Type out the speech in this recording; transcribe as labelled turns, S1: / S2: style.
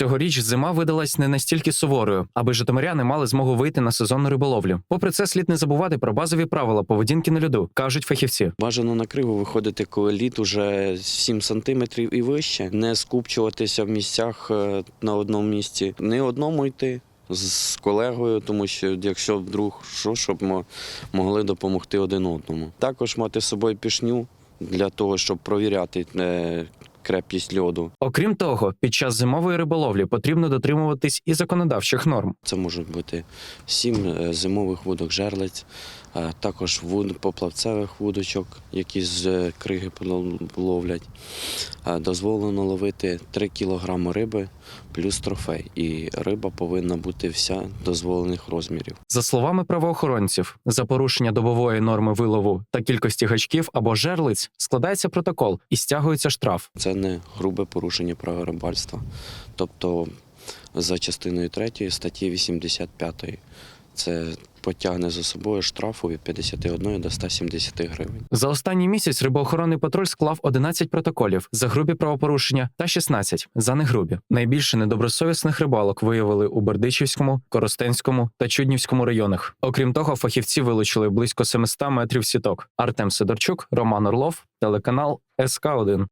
S1: Цьогоріч зима видалась не настільки суворою, аби житомиряни мали змогу вийти на сезонну риболовлю. Попри це, слід не забувати про базові правила поведінки на льоду, кажуть фахівці.
S2: Бажано на криву виходити, коли лід уже 7 сантиметрів і вище, не скупчуватися в місцях е, на одному місці, не одному йти. З колегою, тому що якщо вдруг що, щоб мо- могли допомогти один одному. Також мати з собою пішню для того, щоб провіряти е, крепкість льоду.
S1: Окрім того, під час зимової риболовлі потрібно дотримуватись і законодавчих норм.
S2: Це можуть бути сім е, зимових вудок жерлиць, також вуд, поплавцевих вудочок, які з е, криги ловлять. Дозволено ловити 3 кг риби плюс трофей. І риба повинна бути вся дозволених розмірів.
S1: За словами правоохоронців, за порушення добової норми вилову та кількості гачків або жерлиць складається протокол і стягується штраф.
S2: Це не грубе порушення права рибальства. Тобто за частиною 3 статті 85 це потягне за собою штрафу від 51 до 170 гривень.
S1: За останній місяць рибоохоронний патруль склав 11 протоколів за грубі правопорушення та 16 за негрубі. Найбільше недобросовісних рибалок виявили у Бердичівському, Коростенському та Чуднівському районах. Окрім того, фахівці вилучили близько 700 метрів сіток. Артем Сидорчук, Роман Орлов, телеканал СК 1